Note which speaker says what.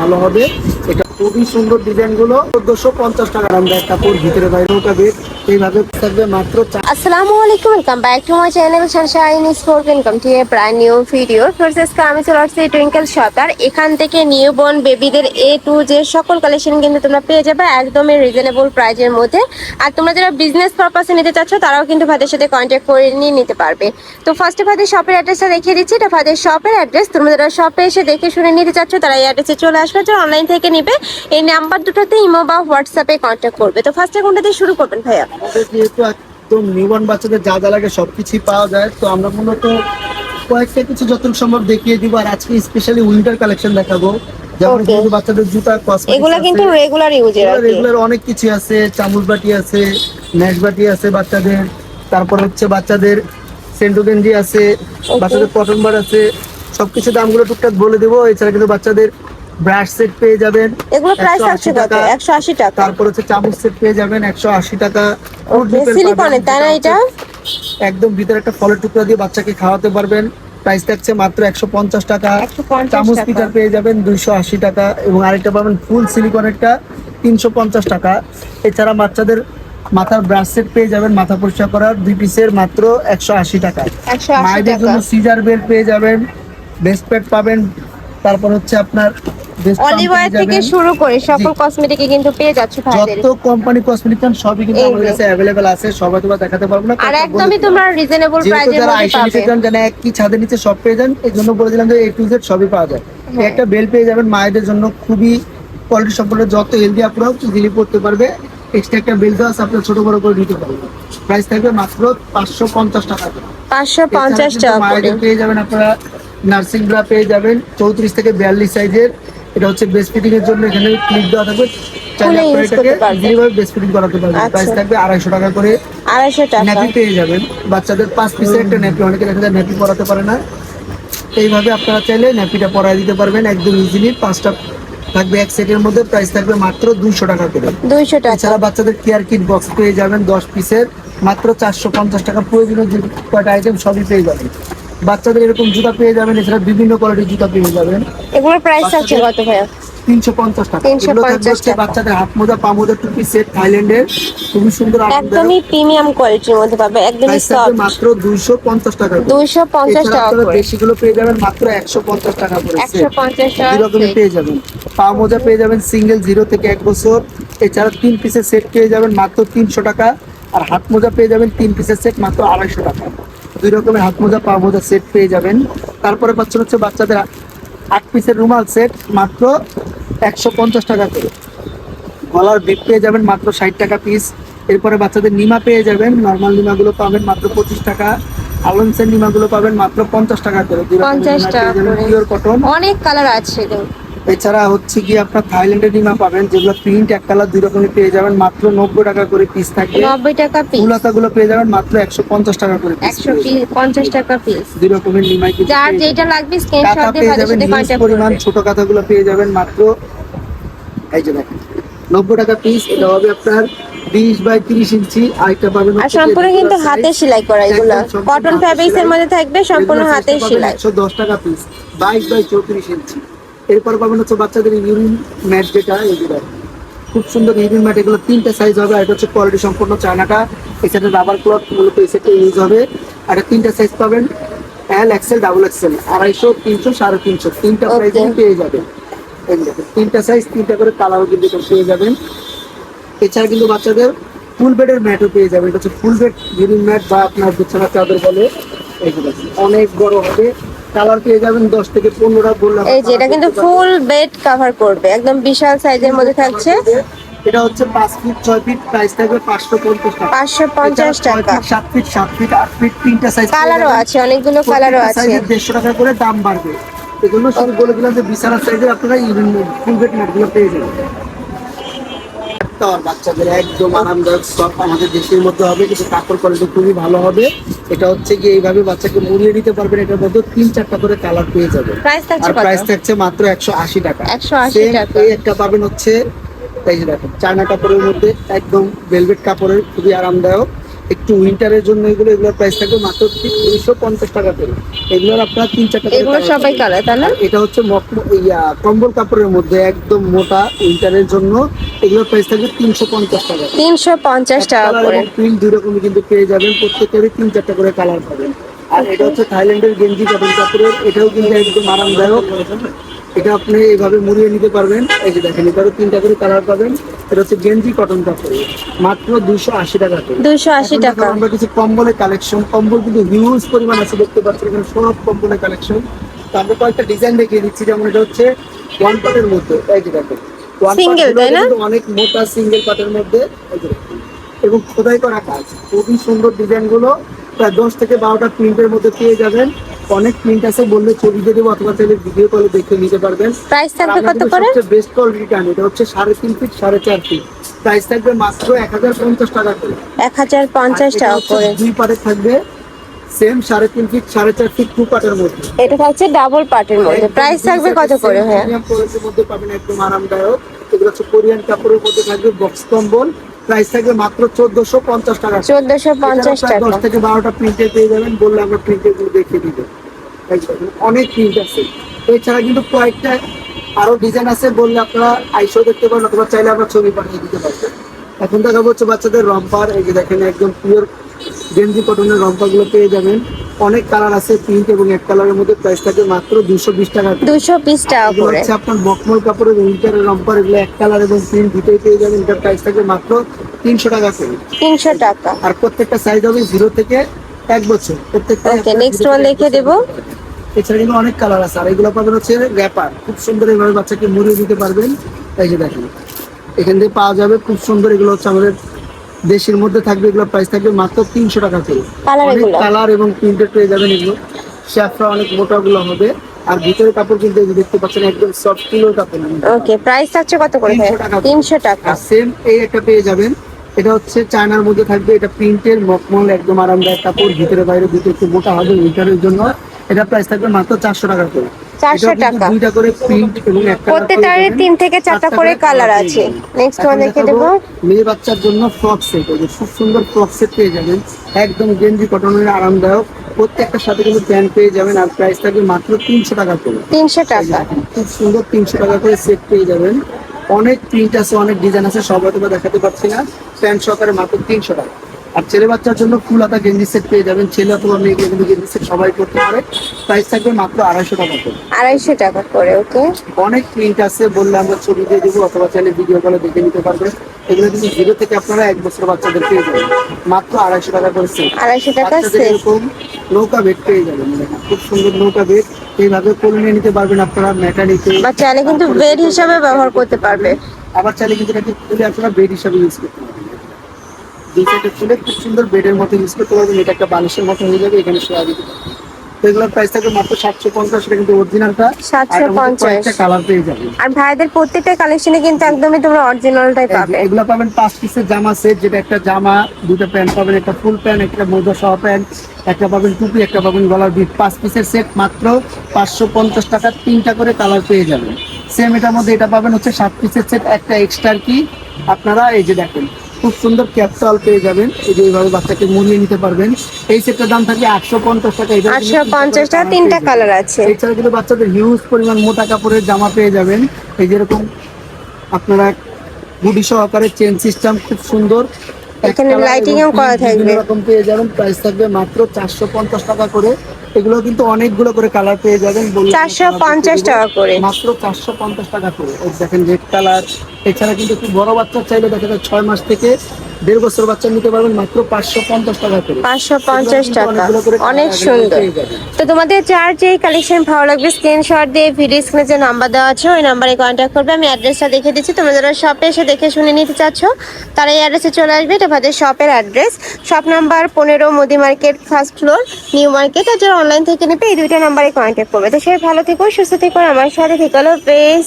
Speaker 1: ভালো হবে। এটা খুবই সুন্দর ডিজাইনগুলো। চোদ্দশো পঞ্চাশ টাকা আরামদায়ক কাপড় ভিতরে বাইরে ওটা বেড
Speaker 2: এখান থেকে নিউ বর্ন বেবিদের এ টু যে সকল কালেকশন কিন্তু তোমরা পেয়ে যাবে মধ্যে। আর তোমরা যারা বিজনেস নিতে তারাও কিন্তু সাথে করে নিয়ে নিতে পারবে। তো ফার্স্টে শপের অ্যাড্রেসটা দেখিয়ে দিচ্ছি। এটা শপের অ্যাড্রেস তোমরা যারা শপে এসে দেখে শুনে নিতে চাচ্ছ, তারা এই অ্যাড্রেসে চলে আসবে। অনলাইন থেকে নিবে, এই নাম্বার দুটোতে ইমো বা হোয়াটসঅ্যাপে কন্ট্যাক্ট করবে। তো ফার্স্টে কোনটা দিয়ে শুরু করবেন ভাইয়া?
Speaker 1: আমাদের যেহেতু একদম নিউবর্ন বাচ্চাদের যা যা লাগে সবকিছুই পাওয়া যায় তো আমরা মূলত কয়েকটা কিছু যতটুকু সম্ভব দেখিয়ে দিব আর আজকে স্পেশালি উইন্টার কালেকশন দেখাবো যেমন কিন্তু বাচ্চাদের জুতা
Speaker 2: এগুলা কিন্তু রেগুলার ইউজের
Speaker 1: রেগুলার অনেক কিছু আছে চামচ বাটি আছে ন্যাশ বাটি আছে বাচ্চাদের তারপর হচ্ছে বাচ্চাদের সেন্টু গেঞ্জি আছে বাচ্চাদের কটন বার আছে সবকিছু দামগুলো টুকটাক বলে দেবো এছাড়া কিন্তু বাচ্চাদের ব্রাশ সেট পেয়ে যাবেন।
Speaker 2: এগুলো প্রাইস আছে কত?
Speaker 1: টাকা।
Speaker 2: একশো আশি টাকা।
Speaker 1: তারপর হচ্ছে চামচ সেট পেয়ে যাবেন একশো আশি টাকা।
Speaker 2: ওকে সিলিকনের তাই না এটা?
Speaker 1: একদম ভিতরে একটা ফলের টুকরা দিয়ে বাচ্চাকে খাওয়াতে পারবেন। প্রাইস থাকছে মাত্র একশো পঞ্চাশ টাকা।
Speaker 2: 150
Speaker 1: চামচ
Speaker 2: টাকা।
Speaker 1: পেয়ে যাবেন দুইশো আশি টাকা। এবং আরেকটা পাবেন ফুল সিলিকনেরটা তিনশো পঞ্চাশ টাকা। এছাড়া বাচ্চাদের মাথার ব্রাশ সেট পেয়ে যাবেন মাথা পরিষ্কার করার দুই পিসের মাত্র একশো আশি টাকা। মায়েদের জন্য সিজার বেল পেয়ে যাবেন বেস্ট প্যাড পাবেন। তারপর হচ্ছে আপনার
Speaker 2: অলিভ অয়েল থেকে শুরু করে সকল কসমেটিক কিন্তু পেয়ে যাচ্ছ ভাইদের।
Speaker 1: যত কোম্পানি কসমেটিক সবই কিন্তু আমাদের কাছে অ্যাভেলেবেল আছে সবাই তোমার দেখাতে পারব না
Speaker 2: আর একদমই
Speaker 1: বলে দিলাম।
Speaker 2: তোমরা রিজনেবল
Speaker 1: যারা
Speaker 2: মধ্যে পাবে।
Speaker 1: চান যেন একই ছাদের নিচে সব পেয়ে যান এই জন্য বলেছিলাম যে এ টু জেড সবই পাওয়া যায়।
Speaker 2: হ্যাঁ।
Speaker 1: একটা বেল পেয়ে যাবেন মায়েদের জন্য খুবই কোয়ালিটি সম্পন্ন যত হেলদি আপনারাও ইজিলি পড়তে পারবে। এক্সট্রা একটা বেল আছে আপনার ছোট বড় করে নিতে পারবেন। প্রাইস থাকবে মাত্র পাঁচশো পঞ্চাশ টাকা করে।
Speaker 2: পাঁচশো পঞ্চাশ
Speaker 1: এছাড়া কিন্তু
Speaker 2: টাকা
Speaker 1: পেয়ে যাবেন আপনারা নার্সিং ব্রা পেয়ে যাবেন চৌত্রিশ থেকে বিয়াল্লিশ সাইজের এটা হচ্ছে বেস্ট ফিটিং এর জন্য এখানে ক্লিপ দেওয়া থাকবে। চাইলে
Speaker 2: use
Speaker 1: এটাকে easily বেস্ট ফিটিং করাতে পারবেন
Speaker 2: আচ্ছা।
Speaker 1: প্রাইস থাকবে আড়াইশো টাকা করে।
Speaker 2: আড়াইশো টাকা।
Speaker 1: ন্যাপি পেয়ে যাবেন। বাচ্চাদের পাঁচ পিসের একটা ন্যাপি অনেকে দেখা যায় ন্যাপি পরাতে পারে না। এইভাবে আপনারা চাইলে ন্যাপিটা পরাই দিতে পারবেন একদম ইজিলি পাঁচটা থাকবে এক সেটের মধ্যে প্রাইস থাকবে মাত্র দুইশো টাকা করে।
Speaker 2: দুইশো টাকা।
Speaker 1: এছাড়া বাচ্চাদের কেয়ার কিট বক্স পেয়ে যাবেন দশ পিসের মাত্র চারশো পঞ্চাশ টাকা। প্রয়োজনীয় যে কয়টা আইটেম সবই পেয়ে যাবেন। বাচ্চাদের এরকম জুতা পেয়ে যাবেন এছাড়া বিভিন্ন কোয়ালিটির জুতা পেয়ে যাবেন।
Speaker 2: এগুলোর প্রাইস আছে কত ভাইয়া?
Speaker 1: তিনশো পঞ্চাশ টাকা।
Speaker 2: 350
Speaker 1: এগুলো
Speaker 2: টাকা।
Speaker 1: বাচ্চাদের হাত মোজা পা মোজা টুপি সেট থাইল্যান্ডের খুবই সুন্দর
Speaker 2: একদমই প্রিমিয়াম কোয়ালিটির মধ্যে পাবে একদমই
Speaker 1: প্রাইস
Speaker 2: সফট
Speaker 1: মাত্র দুইশো পঞ্চাশ টাকা করে।
Speaker 2: দুইশো পঞ্চাশ
Speaker 1: এছাড়া
Speaker 2: টাকা
Speaker 1: আপনারা
Speaker 2: করে।
Speaker 1: বেশিগুলো পেয়ে যাবেন মাত্র একশো পঞ্চাশ টাকা করে
Speaker 2: একশো পঞ্চাশ টাকা set।
Speaker 1: পেয়ে যাবেন। পা মোজা পেয়ে যাবেন সিঙ্গেল জিরো থেকে এক বছর। এছাড়া তিন পিসের সেট পেয়ে যাবেন মাত্র তিনশো টাকা। আর হাত মোজা পেয়ে যাবেন তিন পিসের সেট মাত্র আড়াইশো টাকা। দুই রকমের হাত মোজা পা মোজা সেট পেয়ে যাবেন। তারপরে পাচ্ছেন হচ্ছে বাচ্চাদের আট পিসের রুমাল সেট মাত্র একশো পঞ্চাশ টাকা করে। গলার বিপ পেয়ে যাবেন মাত্র ষাট টাকা পিস এরপরে বাচ্চাদের নিমা পেয়ে যাবেন নর্মাল নিমাগুলো পাবেন মাত্র পঁচিশ টাকা। আলমসের নিমাগুলো পাবেন মাত্র পঞ্চাশ টাকা করে।
Speaker 2: পঞ্চাশ টাকা
Speaker 1: পিওর কটন
Speaker 2: অনেক কালার আছে।
Speaker 1: এছাড়া হচ্ছে কি আপনার থাইল্যান্ডের ডিমা পাবেন যেগুলো প্রিন্ট এক কালার দুই রকমের পেয়ে যাবেন মাত্র নব্বই টাকা করে পিস থাকবে।
Speaker 2: নব্বই টাকা পিস
Speaker 1: ফুলাতাগুলো পেয়ে যাবেন মাত্র একশো পঞ্চাশ টাকা করে
Speaker 2: একশো পঞ্চাশ টাকা পিস
Speaker 1: দুই রকমের কিন্তু
Speaker 2: যার যেটা। লাগবে স্ক্রিনশট
Speaker 1: কাঁথা
Speaker 2: দিয়ে
Speaker 1: পেয়ে যাবেন
Speaker 2: সাথে কন্ট্যাক্ট
Speaker 1: পরিমাণ ছোট কাঁথাগুলো পেয়ে যাবেন মাত্র এই যে দেখেন নব্বই টাকা পিস এটা হবে আপনার বিশ বাই তিরিশ ইঞ্চি আরেকটা পাবেন
Speaker 2: আর সম্পূর্ণ কিন্তু হাতে সেলাই করা এগুলো কটন ফ্যাব্রিক্স এর মধ্যে থাকবে সম্পূর্ণ হাতে সেলাই।
Speaker 1: 110 টাকা পিস বাইশ বাই চৌত্রিশ ইঞ্চি। এরপর পাবেন হচ্ছে বাচ্চাদের ইউরিন ম্যাট যেটা এগুলো খুব সুন্দর ইউরিন ম্যাট এগুলো তিনটা সাইজ হবে আর এটা হচ্ছে কোয়ালিটি সম্পূর্ণ চায়নাটা। এছাড়া রাবার ক্লথ মূলত এই সেটে ইউজ হবে। আর তিনটা সাইজ পাবেন এল এক্সেল ডাবল এক্সেল আড়াইশো তিনশো সাড়ে তিনশো। তিনটা. প্রাইসে পেয়ে যাবেন। তিনটা সাইজ তিনটা করে কালারও কিন্তু পেয়ে যাবেন। এছাড়া কিন্তু বাচ্চাদের ফুল বেডের ম্যাটও পেয়ে যাবেন। এটা হচ্ছে ফুল বেড ইউরিন ম্যাট বা আপনার বিছানা চাদর বলে এগুলো অনেক বড় হবে। কালার পেয়ে যাবেন দশ থেকে পনেরোটা বললাম
Speaker 2: এই যে এটা কিন্তু ফুল বেড কভার করবে একদম বিশাল সাইজের মধ্যে থাকছে।
Speaker 1: এটা হচ্ছে পাঁচ ফিট ছয় ফিট প্রাইস থাকবে পাঁচশো পঞ্চাশ টাকা।
Speaker 2: পাঁচশো পঞ্চাশ
Speaker 1: এছাড়া ছয়
Speaker 2: টাকা।
Speaker 1: ফিট, সাত ফিট সাত ফিট আট ফিট তিনটা সাইজ
Speaker 2: কালারও আছে অনেকগুলো কালারও আছে।
Speaker 1: দেড়শো টাকা করে দাম বাড়বে। এগুলো শুধু বলে দিলাম যে বিছানার সাইজের আপনারা ফুল বেড ম্যাটগুলো পেয়ে যাবেন। বাচ্চাদের একদম আরামদায়ক আমাদের দেশের মধ্যে হবে কিন্তু কাপড় কোয়ালিটি খুবই ভালো হবে। এটা হচ্ছে কি এইভাবে বাচ্চাকে মুড়িয়ে নিতে পারবেন এটার মধ্যে তিন চারটা করে কালার পেয়ে
Speaker 2: যাবে
Speaker 1: আর প্রাইস থাকছে মাত্র একশো আশি টাকা।
Speaker 2: 180 টাকা।
Speaker 1: এই একটা পাবেন হচ্ছে এই যে দেখেন চায়না কাপড়ের মধ্যে একদম ভেলভেট কাপড়ের খুবই আরামদায়ক। একটু উইন্টারের জন্য এগুলো এগুলোর প্রাইস থাকবে মাত্র দুইশো পঞ্চাশ টাকা করে। এগুলোর আপনার তিন চারটা
Speaker 2: এগুলো সবাই কালার তাই না?
Speaker 1: এটা হচ্ছে ইয়া কম্বল কাপড়ের মধ্যে একদম মোটা উইন্টারের জন্য এগুলোর প্রাইস থাকবে তিনশো পঞ্চাশ টাকা
Speaker 2: তিনশো পঞ্চাশ টাকা করে।
Speaker 1: প্রিন্ট দুই রকমই কিন্তু পেয়ে যাবেন প্রত্যেকেরই তিন চারটা করে কালার পাবেন। আর এটা হচ্ছে থাইল্যান্ডের গেঞ্জি কটন কাপড়ের এটাও কিন্তু একদম আরামদায়ক। এটা আপনি এইভাবে মুড়িয়ে নিতে পারবেন। এই যে দেখেন এটারও তিনটা করে কালার পাবেন। এটা হচ্ছে গেঞ্জি কটন কাপড়ের মাত্র দুশো আশি টাকা করে।
Speaker 2: দুইশো আশি টাকা।
Speaker 1: আমরা কিছু কম্বলের কালেকশন। কম্বল কিন্তু হিউজ পরিমাণ আছে দেখতে পাচ্ছেন এখানে সব কম্বলের কালেকশন। তো আমরা কয়েকটা ডিজাইন দেখিয়ে দিচ্ছি। যেমন এটা হচ্ছে ওয়ান পাটের মধ্যে। এই যে দেখো One part
Speaker 2: Single,
Speaker 1: গুলো
Speaker 2: তাই না?
Speaker 1: অনেক মোটা সিঙ্গেল পার্টের মধ্যে এই যে দেখুন। এবং খোদাই করা কাজ। খুবই সুন্দর ডিজাইনগুলো। প্রায় দশ থেকে বারোটা প্রিন্টের মধ্যে পেয়ে যাবেন। অনেক প্রিন্ট আছে বললে ছবি দিয়ে দেবো অথবা চাইলে ভিডিও কলে দেখে নিতে পারবেন।
Speaker 2: প্রাইস থাকবে কত করে?
Speaker 1: বেস্ট কোয়ালিটি টান এটা হচ্ছে সাড়ে তিন ফিট সাড়ে চার ফিট প্রাইস থাকবে মাত্র এক হাজার পঞ্চাশ টাকা করে।
Speaker 2: এক হাজার পঞ্চাশ টাকা করে।
Speaker 1: দুই পারে থাকবে সেম সাড়ে তিন ফিট সাড়ে চার ফিট টু পার্টের মধ্যে।
Speaker 2: এটা থাকছে ডাবল পার্টের মধ্যে। প্রাইস থাকবে কত করে হ্যাঁ
Speaker 1: প্রিমিয়াম কোয়ালিটির মধ্যে পাবেন একদম আরামদায়ক। এগুলো হচ্ছে কোরিয়ান কাপড়ের মধ্যে থাকবে বক্স কম্বল। প্রাইস থাকবে মাত্র চোদ্দশো পঞ্চাশ টাকা।
Speaker 2: চোদ্দশো পঞ্চাশ
Speaker 1: এছাড়াও প্রায়
Speaker 2: টাকা।
Speaker 1: দশ থেকে বারোটা প্রিন্টে পেয়ে যাবেন বললে আমরা প্রিন্টেরগুলো দেখিয়ে দিব। অনেক প্রিন্ট আছে। এছাড়া কিন্তু কয়েকটা আরও ডিজাইন আছে বললে আপনারা আইসো দেখতে পারেন অথবা চাইলে আমরা ছবি পাঠিয়ে দিতে পারবেন এখন দেখাবো হচ্ছে বাচ্চাদের রম্পার এই যে দেখেন একদম পিওর গেঞ্জি কটনের রম্পারগুলো পেয়ে যাবেন। অনেক কালার আছে পিঙ্ক এবং এক কালারের মধ্যে প্রাইস থাকে মাত্র দুশো বিশ টাকা।
Speaker 2: দুশো বিশ টাকা করে।
Speaker 1: হচ্ছে আপনার মকমল কাপড়ের উইন্টারের রম্পার এগুলো এক কালার এবং প্রিন্ট দুটোই পেয়ে যাবেন। এটার প্রাইস থাকে মাত্র তিনশো টাকা করে।
Speaker 2: তিনশো টাকা।
Speaker 1: আর প্রত্যেকটা সাইজ হবে জিরো থেকে এক বছর। প্রত্যেকটা
Speaker 2: ওকে নেক্সট ওয়ান লিখে দেবো।
Speaker 1: এছাড়া কিন্তু অনেক কালার আছে। আর এগুলো পাবেন হচ্ছে র্যাপার খুব সুন্দর এইভাবে বাচ্চাকে মুড়িয়ে দিতে পারবেন। এই যে দেখেন এখান থেকে পাওয়া যাবে। খুব সুন্দর এগুলো হচ্ছে আমাদের দেশের মধ্যে থাকবে এগুলো প্রাইস থাকবে মাত্র তিনশো টাকা করে। অনেক কালার এবং প্রিন্টেড পেয়ে যাবেন এগুলো। শ্যাফরা অনেক মোটা গুলো হবে। আর ভিতরে কাপড় কিন্তু এই যে দেখতে পাচ্ছেন একদম সফট কিলোর কাপড়।
Speaker 2: ওকে প্রাইস থাকছে কত করে হ্যাঁ
Speaker 1: 300 টাকা।
Speaker 2: তিনশো টাকা।
Speaker 1: আর সেম এই একটা পেয়ে যাবেন। এটা হচ্ছে চায়নার মধ্যে থাকবে এটা প্রিন্টের মকমল একদম আরামদায়ক কাপড়। ভিতরে বাইরে দুটো একটু মোটা হবে উইন্টারের জন্য। এটা প্রাইস থাকবে মাত্র চারশো টাকা করে।
Speaker 2: 400
Speaker 1: এটাও কিন্তু
Speaker 2: টাকা।
Speaker 1: প্রিন্ট এবং
Speaker 2: তিন থেকে চারটা করে কালার আছে। নেক্সট ওয়ান লিখে দেবো।
Speaker 1: মেয়ে বাচ্চার জন্য ফ্রক সেট এই খুব সুন্দর ফ্রক সেট পেয়ে যাবেন। একদম গেঞ্জি কটনের আরামদায়ক। প্রত্যেকটার সাথে কিন্তু প্যান্ট পেয়ে যাবেন আর প্রাইস থাকবে মাত্র তিনশো টাকা করে।
Speaker 2: তিনশো টাকা।
Speaker 1: খুব সুন্দর তিনশো টাকা করে সেট পেয়ে যাবেন। অনেক প্রিন্ট আছে অনেক ডিজাইন আছে সব হয়তো দেখাতে পারছি না। প্যান্ট সহকারে মাত্র তিনশো টাকা। আর ছেলে বাচ্চার জন্য ফুল হাতা গেঞ্জি সেট পেয়ে যাবেন। ছেলে অথবা মেয়ে কিন্তু গেঞ্জি সেট সবাই করতে পারে। প্রাইস থাকবে মাত্র আড়াইশো টাকা করে।
Speaker 2: আড়াইশো টাকা করে ওকে?
Speaker 1: অনেক প্রিন্ট আছে বললে আমরা ছবি দিয়ে দেবো অথবা চাইলে ভিডিও কলে দেখে নিতে পারবেন। এগুলো কিন্তু জিরো থেকে আপনারা এক বছর বাচ্চাদের পেয়ে যাবেন। মাত্র আড়াইশো টাকা করে সেট
Speaker 2: আড়াইশো টাকা সেট
Speaker 1: এরকম নৌকা বেড পেয়ে যাবেন। খুব সুন্দর নৌকা বেড এইভাবে করে নিয়ে নিতে পারবেন আপনারা? মেটালিতে
Speaker 2: বা চাইলে কিন্তু বেড হিসাবে ব্যবহার করতে পারবে।
Speaker 1: আবার চাইলে কিন্তু এটাকে খুলে আপনারা বেড হিসাবে ইউজ করতে দুই সাইডে খুলে খুব সুন্দর বেডের মতো ইউজ করতে পারবেন। এটা একটা বালিশের মতো হয়ে যাবে এখানে শোয়া দিতে এগুলোর প্রাইস থাকবে মাত্র সাতশো পঞ্চাশ এটা কিন্তু অরিজিনালটা
Speaker 2: 750
Speaker 1: কালার পেয়ে যাবেন।
Speaker 2: আর ভাইদের প্রত্যেকটা কালেকশনে কিন্তু একদমই তোমরা অরিজিনালটাই পাবে।
Speaker 1: এগুলো পাবেন পাঁচ পিসের জামা সেট যেটা একটা জামা দুটো প্যান্ট পাবেন একটা ফুল প্যান্ট একটা মোজা সহ প্যান্ট একটা পাবেন টুপি একটা পাবেন গলার বিট পাঁচ পিসের সেট মাত্র পাঁচশো পঞ্চাশ টাকা তিনটা করে কালার পেয়ে যাবেন। সেম এটার মধ্যে এটা পাবেন হচ্ছে সাত পিসের সেট একটা এক্সট্রা কি। আপনারা এই যে দেখেন খুব সুন্দর ক্যাপটাল পেয়ে যাবেন। এই যে এইভাবে বাচ্চাকে মুড়িয়ে নিতে পারবেন। এই সেটটার দাম থাকে একশো পঞ্চাশ টাকা।
Speaker 2: আটশো পঞ্চাশ টাকা তিনটা কালার আছে।
Speaker 1: এছাড়া কিন্তু বাচ্চাদের হিউজ পরিমাণ মোটা কাপড়ের জামা পেয়ে যাবেন। এই যেরকম আপনারা গুডি সহকারে চেন সিস্টেম খুব সুন্দর।
Speaker 2: এখানে এও করা থাকবে।
Speaker 1: এরকম পেয়ে যাবেন। প্রাইস থাকবে মাত্র চারশো পঞ্চাশ টাকা করে। এগুলো কিন্তু অনেকগুলো করে কালার পেয়ে যাবেন। বললাম
Speaker 2: 450 টাকা করে।
Speaker 1: মাত্র চারশো পঞ্চাশ টাকা করে। দেখেন রেড কালার এছাড়া কিন্তু একটু বড় বাচ্চা চাইলে দেখা যায় ছয় মাস থেকে দেড় বছর বাচ্চা নিতে পারবেন মাত্র পাঁচশো পঞ্চাশ টাকা করে।
Speaker 2: পাঁচশো পঞ্চাশ টাকা। অনেক সুন্দর। তো তোমাদের যার যেই কালেকশন ভালো লাগবে স্ক্রিনশট দিয়ে ভিডিও স্ক্রিনে যে নাম্বার দেওয়া আছে ওই নাম্বারে কন্ট্যাক্ট করবে। আমি অ্যাড্রেসটা দেখে দিচ্ছি। তোমরা যারা শপে এসে দেখে শুনে নিতে চাচ্ছ তারা এই অ্যাড্রেসে চলে আসবে। এটা ভাদের শপের অ্যাড্রেস শপ নাম্বার পনেরো Modi market first floor new market আর যারা অনলাইন থেকে নেবে এই দুইটা নাম্বারে কন্ট্যাক্ট করবে। তো সে ভালো থেকো সুস্থ থেকো আমার সাথে থেকো। বেশ